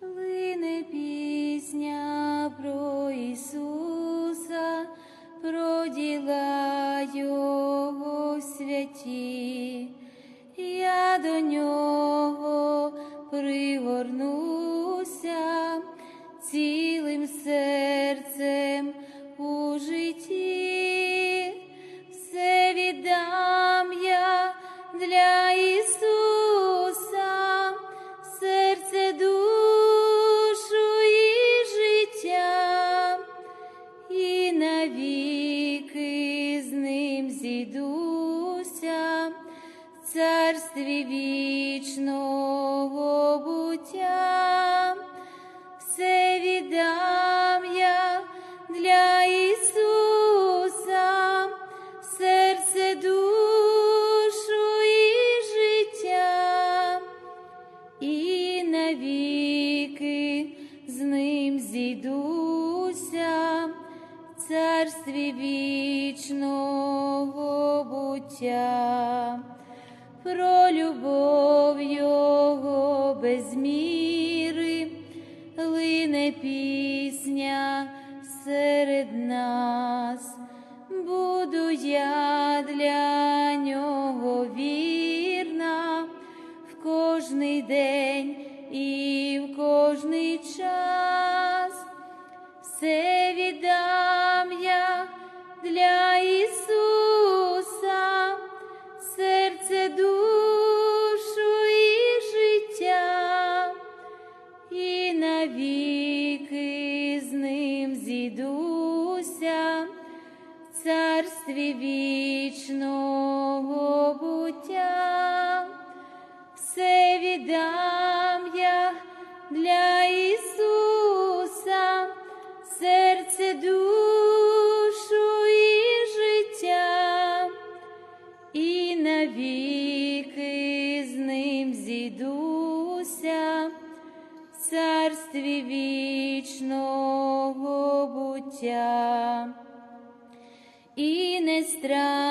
Лине царстві вічного буття, все віддам я для Ісуса, серце, душу і життя, і навіки з ним зійдуся, в царстві вічного буття, про любов Його без міри, лине пісня серед нас, буду я для нього вірна. В кожний день і в кожний час. Все віддам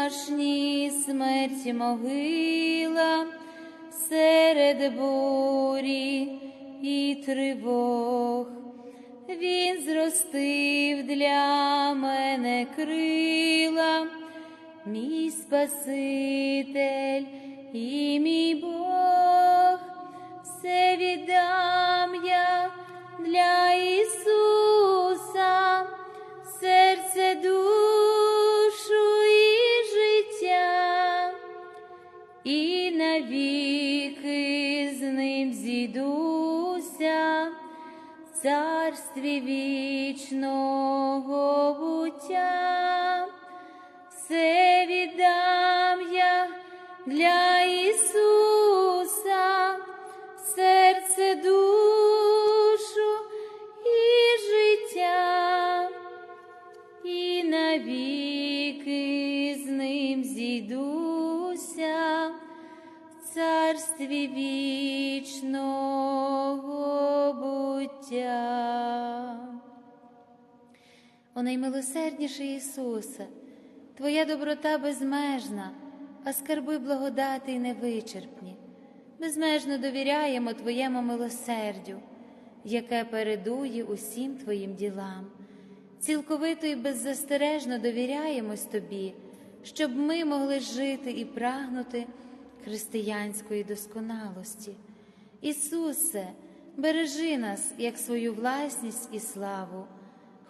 страшні смерть могила серед бурі і тривог. Він зростив для мене крила, мій Спаситель і мій Бог, все віддам я для Ісуса, серце, душу і навіки з ним зійдуся, в царстві вічного буття, все віддам я для Ісуса, серце, душу і життя, і навіки з ним зійдуся, в царстві вічного буття. О наймилосердніший Ісусе, Твоя доброта безмежна, а скарби благодати й невичерпні. Безмежно довіряємо Твоєму милосердю, яке передує усім Твоїм ділам. Цілковито і беззастережно довіряємось Тобі, щоб ми могли жити і прагнути християнської досконалості. Ісусе, бережи нас як свою власність і славу,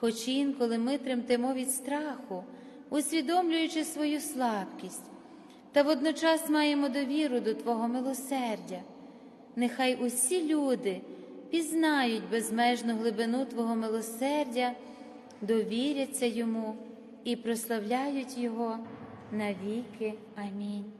хоч інколи ми тремтемо від страху, усвідомлюючи свою слабкість, та водночас маємо довіру до Твого милосердя. Нехай усі люди пізнають безмежну глибину Твого милосердя, довіряться йому і прославляють Його навіки. Амінь.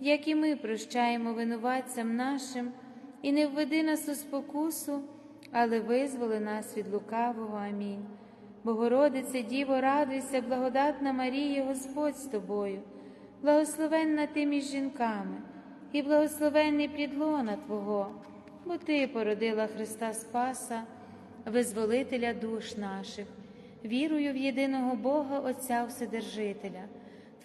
як і ми прощаємо винуватцям нашим, і не введи нас у спокусу, але визволи нас від лукавого. Амінь. Богородице, Діво, радуйся, благодатна Марія, Господь з тобою, благословенна ти між жінками, і благословенний підлона Твого, бо Ти породила Христа Спаса, визволителя душ наших, вірую в єдиного Бога, Отця Вседержителя,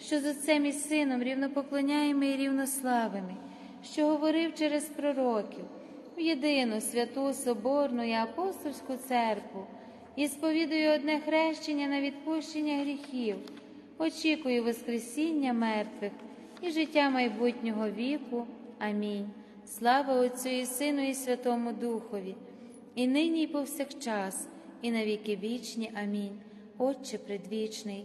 що з Отцем і Сином рівнопоклоняємо і рівнославими, що говорив через пророків, в єдину святу Соборну і апостольську церкву. І сповідую одне хрещення на відпущення гріхів, очікую Воскресіння мертвих і життя майбутнього віку. Амінь. Слава Отцю і Сину, і Святому Духові, і нині, і повсякчас, і на віки вічні. Амінь. Отче предвічний,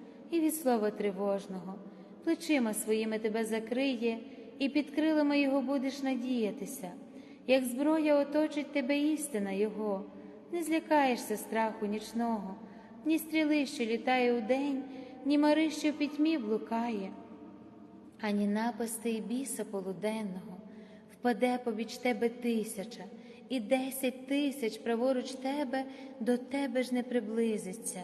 і від слова тривожного, плечима своїми тебе закриє, і під крилами Його будеш надіятися, як зброя оточить тебе істина Його, не злякаєшся страху нічного, ні стріли, що літає удень, ні мари, що пітьмі блукає, ані напасти і біса полуденного. Впаде побіч тебе тисяча, і десять тисяч праворуч тебе до тебе ж не приблизиться.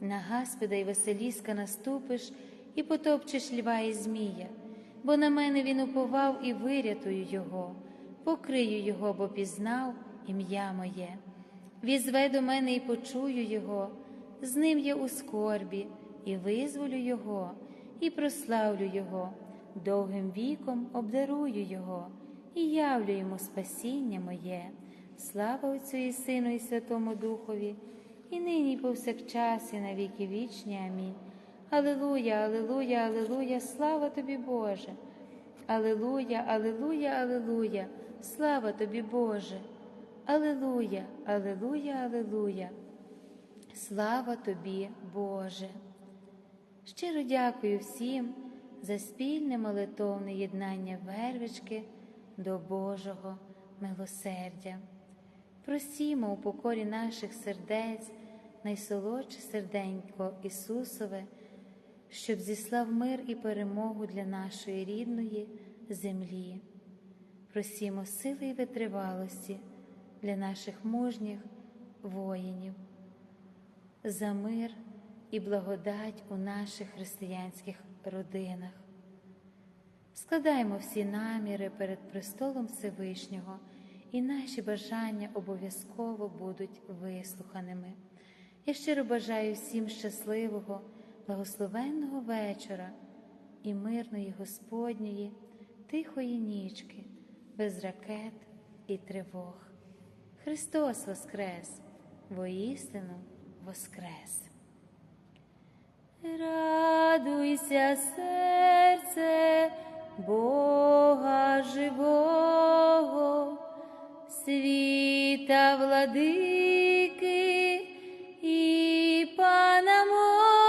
На Гаспіда й Василіска наступиш і потопчеш льва і змія, бо на мене він уповав і вирятую його, покрию його, бо пізнав ім'я моє. Візве до мене і почую його, з ним я у скорбі, і визволю його, і прославлю його, довгим віком обдарую його, і явлю йому спасіння моє. Слава Отцю і Сину, і Святому Духові, і нині, і повсякчас, і на віки вічні. Амінь. Алилуя, Алилуя, Алилуя, слава тобі, Боже. Алилуя, Алилуя, Алилуя, слава тобі, Боже. Алилуя, Алилуя, Алилуя, слава тобі, Боже. Щиро дякую всім за спільне молитовне єднання вервички до Божого милосердя. Просімо у покорі наших сердець найсолодше серденько Ісусове, щоб зіслав мир і перемогу для нашої рідної землі. Просімо сили і витривалості для наших мужніх воїнів, за мир і благодать у наших християнських родинах. Складаємо всі наміри перед престолом Всевишнього, і наші бажання обов'язково будуть вислуханими. Я щиро бажаю всім щасливого, благословенного вечора і мирної Господньої, тихої нічки, без ракет і тривог. Христос Воскрес, воістину Воскрес. Радуйся, серце Бога живого, світа владики і Пана мого,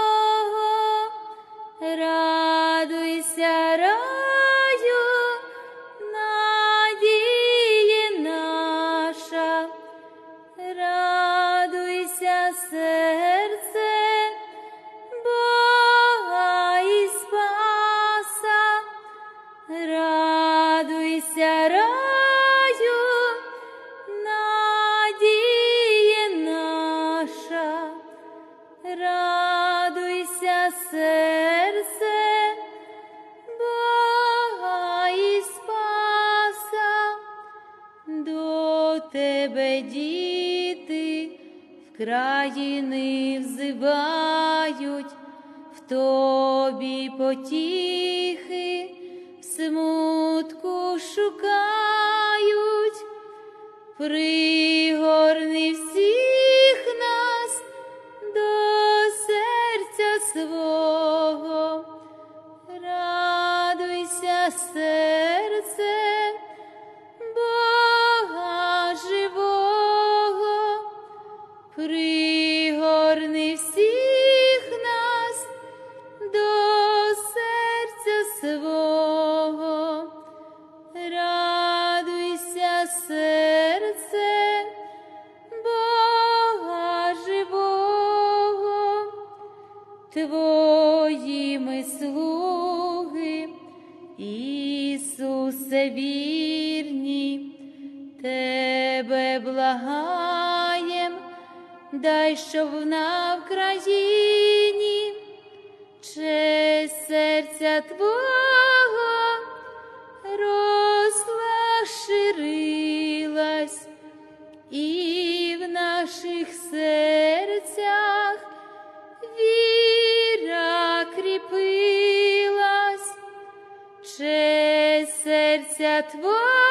тобі потіхи, в смутку шукають, пригорни дай, щоб на Вкраїні честь серця Твого росла, ширилась, і в наших серцях віра кріпилась, честь серця Твого